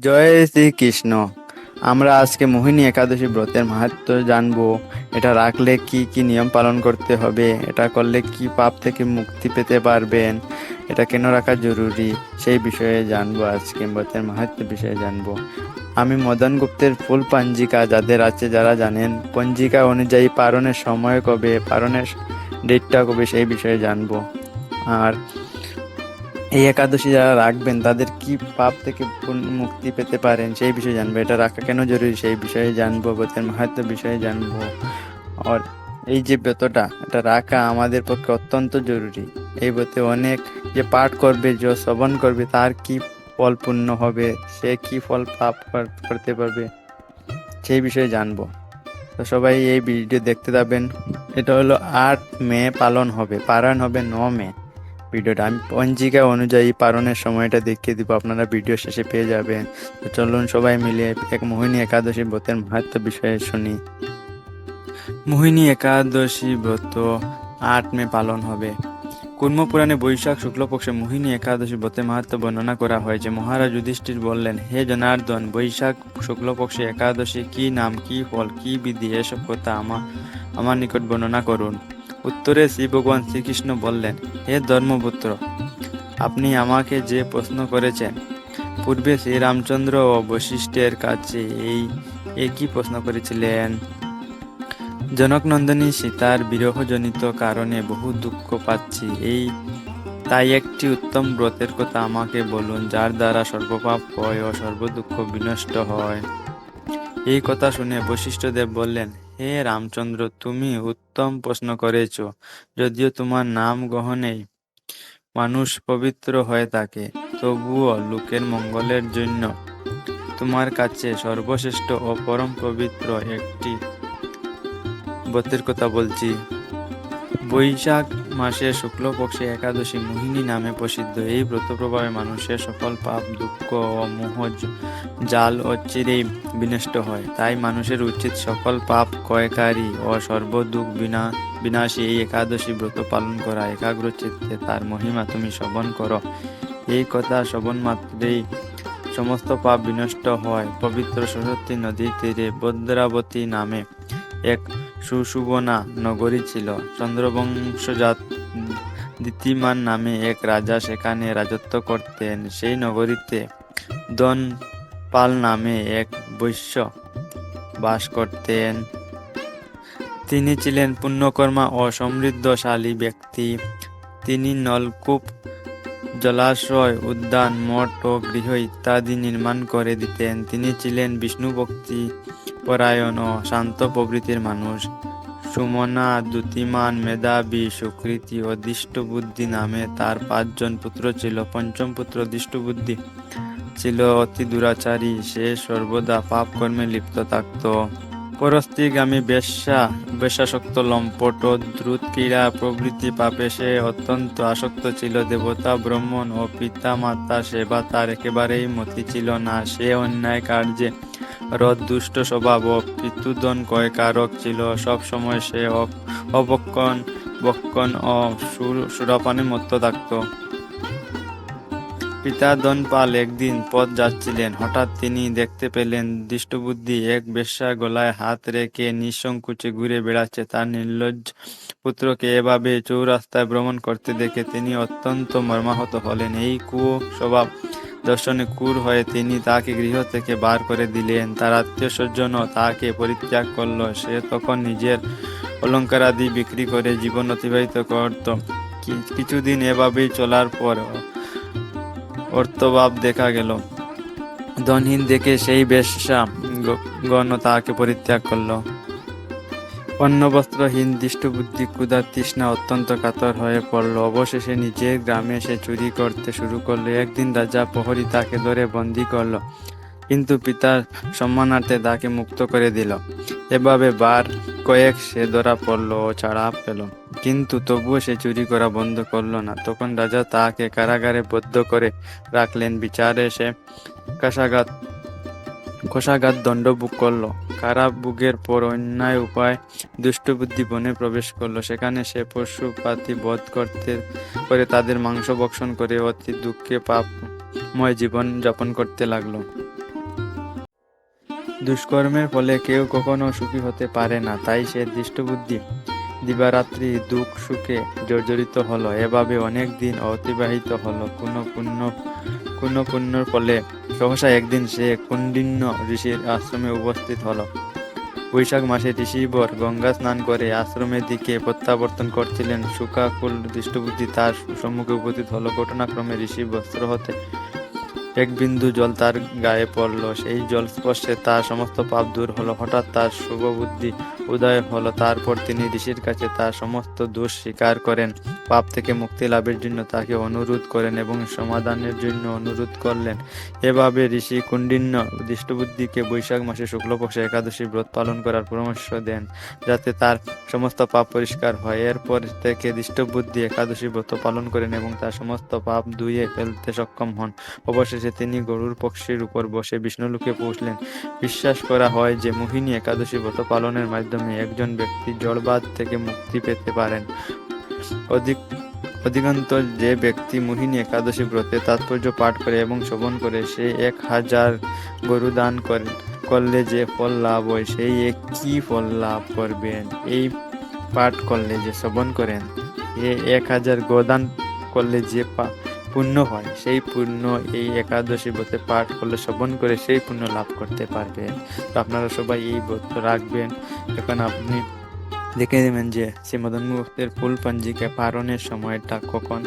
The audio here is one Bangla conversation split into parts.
জয় শ্রীকৃষ্ণ। আমরা আজকে মোহিনী একাদশী ব্রতের মাহাত্ম্য জানব। এটা রাখলে কি কি নিয়ম পালন করতে হবে? এটা করলে কি পাপ থেকে মুক্তি পেতে পারবেন? এটা কেন রাখা জরুরি? সেই বিষয়ে জানব আজকে, ব্রতের মাহাত্ম্য বিষয়ে জানব। আমি মদন গুপ্তের ফুল পঞ্জিকা যাদের আছে যারা জানেন, পঞ্জিকা অনুযায়ী পারণের সময় কবে, পারণের ডেটটা কবে সেই বিষয়ে জানব। আর এই একাদশী যারা রাখবেন, তাদের কি পাপ থেকে মুক্তি পেতে পারেন সেই বিষয়ে জানব। এটা রাখা কেন জরুরি সেই বিষয়ে জানব ব্রতের মাহাত্ম্য বিষয়ে জানব। আর এই যে ব্রতটা, এটা রাখা আমাদের পক্ষে অত্যন্ত জরুরি। এই ব্রতে অনেক যে পাঠ করবে, যে শ্রবণ করবে, তার কি ফল পূর্ণ হবে, সে কি ফল পাপ করতে পারবে, সেই বিষয়ে জানব। তো সবাই এই ভিডিও দেখতে যাবেন এটা হলো আট মে পালন হবে পালন হবে ন মে। ভিডিওটা আমি পঞ্জিকা অনুযায়ী পালনের সময়টা দেখিয়ে দিব, আপনারা ভিডিও শেষে পেয়ে যাবেন। তো চলুন সবাই মিলে এক মোহিনী একাদশী ব্রতের মাহাত্ম বিষয়ে শুনি। মোহিনী একাদশী ব্রত আট মে পালন হবে। কুর্ম পুরাণে বৈশাখ শুক্লপক্ষে মোহিনী একাদশী ব্রতের মাহাত্ম বর্ণনা করা হয়েছে মহারাজ যুধিষ্ঠির বললেন, হে জনার্দন, বৈশাখ শুক্লপক্ষে একাদশী কি নাম, কি ফল, কি বিধি, এসব কথা আমার আমার নিকট বর্ণনা করুন। উত্তরে শ্রী ভগবান শ্রীকৃষ্ণ বললেন, হে ধর্মপুত্র, আপনি আমাকে যে প্রশ্ন করেছেন, পূর্বে শ্রীরামচন্দ্র ও বশিষ্ঠের কাছে এই একই প্রশ্ন করেছিলেন। জনকনন্দনী সীতার বিরহজনিত কারণে বহু দুঃখ পাচ্ছি। এই, তাই একটি উত্তম ব্রতের কথা আমাকে বলুন, যার দ্বারা সর্বপাপ হয় ও সর্বদুঃখ বিনষ্ট হয়। এই কথা শুনে বশিষ্ঠদেব বললেন হে রামচন্দ্র, তুমি উত্তম প্রশ্ন করেছ, যদিও তোমার নাম গ্রহণেই মানুষ পবিত্র হয়ে থাকে, তবুও লোকের মঙ্গলের জন্য তোমার কাছে সর্বশ্রেষ্ঠ ও পরম পবিত্র একটি বতের কথা বলছি। বৈশাখ মাসে শুক্লপক্ষে একাদশী মোহিনী নামে প্রসিদ্ধ। এই ব্রত প্রভাবে মানুষের সকল পাপ, দুঃখ ও মোহ জাল ও অচিরেই বিনষ্ট হয়। তাই মানুষের উচিত সকল পাপ ক্ষয়কারী ও সর্বদুঃখ বিনা বিনাশী এই একাদশী ব্রত পালন করা। একাগ্র চিত্তে তার মহিমা তুমি শ্রবণ করো। এই কথা শ্রবণ মাত্রেই সমস্ত পাপ বিনষ্ট হয়। পবিত্র সরস্বতী নদীর তীরে বদ্রাবতী নামে এক সুশুবনা নগরী ছিল। চন্দ্রবংশজাত দ্বিতীমান নামে এক রাজা সেখানে রাজত্ব করতেন। সেই নগরীতে দন পাল নামে এক বৈশ্য বাস করতেন। তিনি ছিলেন পুণ্যকর্মা ও সমৃদ্ধশালী ব্যক্তি। তিনি নলকূপ, জলাশয়, উদ্যান, মঠ ও গৃহ ইত্যাদি নির্মাণ করে দিতেন। তিনি ছিলেন বিষ্ণু ভক্তি পরায়ণ ও শান্ত প্রভৃতির মানুষ। সুমনা, দ্যুতিমান, মেধাবী, সুকৃতি ও দৃষ্টবুদ্ধি নামে তার পাঁচজন পুত্র ছিল। পঞ্চম পুত্র দৃষ্টবুদ্ধি ছিল অতি দুরাচারী। সে সর্বদা পাপ কর্মে লিপ্ত থাকত। পরস্ত্রীগামী বেশ্যা, বেশ্যাসক্ত, লম্পট দ্রুত ক্রীড়া প্রভৃতি পাপে সে অত্যন্ত আসক্ত ছিল। দেবতা, ব্রাহ্মণ ও পিতা মাতা সেবা তার একেবারেই মতি ছিল না। সে অন্যায় কার্যে রথ দুষ্ট স্বভাব ও পিতুদন কয়কারক ছিল, সব সময় সে অবক্ষণ, বক্ষণ ও সুর- সুরাপানে মত্ত থাকত। পিতা ধনপাল একদিন পথ যাচ্ছিলেন, হঠাৎ তিনি দেখতে পেলেন দৃষ্টবুদ্ধি এক বেশ্যার গলায় হাত রেখে নিঃসংকোচে ঘুরে বেড়াচ্ছে। তার নির্লজ্জ পুত্রকে এভাবে চৌরাস্তায় ভ্রমণ করতে দেখে তিনি অত্যন্ত মর্মাহত হলেন। এই কুয়ো স্বভাব দর্শনে কুর হয়ে তিনি তাকে গৃহ থেকে বার করে দিলেন। তার আত্মীয় স্বজনও তাকে পরিত্যাগ করল। সে তখন নিজের অলঙ্কারাদি বিক্রি করে জীবন অতিবাহিত করত। কিছুদিন এভাবেই চলার পর অর্থভাব দেখা গেল। ধনহীন দেখে সেই বেশ্যা গণ তাহাকে পরিত্যাগ করল। অন্ন বস্ত্রহীন দৃষ্টবুদ্ধি, ক্ষুধা, তৃষ্ণা অত্যন্ত কাতর হয়ে পড়ল। অবশেষে নিজের গ্রামে সে চুরি করতে শুরু করল। একদিন রাজা প্রহরী তাকে ধরে বন্দি করল, কিন্তু পিতার সম্মানার্থে তাকে মুক্ত করে দিল। এভাবে বার কয়েক সে ধরা পড়ল ও ছাড়া পেল। কিন্তু তবুও সে চুরি করা বন্ধ করল না। তখন রাজা তাকে কারাগারে বদ্ধ করে রাখলেন। বিচারে সে কাশাঘাত কোষাঘাত দণ্ড ভোগ করল। কারাভোগের পর অন্যায় উপায় দুষ্টবুদ্ধি বনে প্রবেশ করল। সেখানে সে পশু পাতি বধ করতে, করে তাদের মাংস ভক্ষণ করে অতি দুঃখে পাপময় জীবন যাপন করতে লাগল। দুষ্কর্মের ফলে কেউ কখনো সুখী হতে পারে না, তাই সে দৃষ্টবুদ্ধি দিবারাত্রি দুঃখ সুখে জর্জরিত হলো। এভাবে অনেক দিন অতিবাহিত হলো। কোনো পুণ্য, কোনো পুণ্যর ফলে সহসা একদিন সে কুণ্ডিন্য ঋষির আশ্রমে উপস্থিত হলো। বৈশাখ মাসে ঋষিবর গঙ্গা স্নান করে আশ্রমের দিকে প্রত্যাবর্তন করছিলেন। সুকাকুল দৃষ্টবুদ্ধি তার সম্মুখে উপস্থিত হলো। ঘটনাক্রমে ঋষি বস্ত্র হতে এক বিন্দু জল তার গায়ে পড়ল। সেই জল স্পর্শে তার সমস্ত পাপ দূর হলো। হঠাৎ তার শুভ বুদ্ধি উদয় হলো। তারপর তিনি ঋষির কাছে তার সমস্ত দোষ স্বীকার করেন। পাপ থেকে মুক্তি লাভের জন্য তাকে অনুরোধ করেন এবং সমাধানের জন্য অনুরোধ করলেন। এভাবে ঋষি কুণ্ডিন্য দৃষ্টবুদ্ধিকে বৈশাখ মাসে শুক্লপক্ষে একাদশী ব্রত পালন করার পরামর্শ দেন, যাতে তার সমস্ত পাপ পরিষ্কার হয়। এরপর থেকে দৃষ্টবুদ্ধি একাদশী ব্রত পালন করেন এবং তার সমস্ত পাপ ধুয়ে ফেলতে সক্ষম হন। অবশেষে তিনি গরুর পক্ষীর উপর বসে বিষ্ণুলোকে পৌঁছলেন বিশ্বাস করা হয় যে মোহিনী একাদশী ব্রত পালনের মাধ্যমে একজন ব্যক্তি জলবাদ থেকে মুক্তি পেতে পারেন। অধিক অধিকান্ত যে ব্যক্তি মোহিনী একাদশী ব্রতে তাৎপর্য পাঠ করে এবং শ্রবণ করে, সে এক হাজার গরু দান করে করলে যে ফল লাভ হয়, সেই একই ফল লাভ করবেন? এই পাঠ করলে যে শ্রবণ করেন, এ এক হাজার গোদান করলে যে পুণ্য হয়, সেই পুণ্য এই একাদশী ব্রতে পাঠ করলে, শ্রবণ করে সেই পুণ্য লাভ করতে পারবেন। তো আপনারা সবাই এই ব্রত রাখবেন। এখন আপনি দেখে নেবেন যে শ্রী মদন মুক্তের ফুল পঞ্জিকা পারণের সময়টা কখন?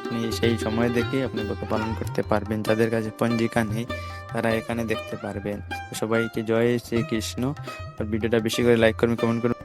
আপনি সেই সময় দেখে আপনি ব্রত পালন করতে পারবেন। যাদের কাছে পঞ্জিকা নেই, তারা এখানে দেখতে পারবেন। সবাইকে জয় শ্রীকৃষ্ণ। আর ভিডিওটা বেশি করে লাইক করবেন কমেন্ট করবেন।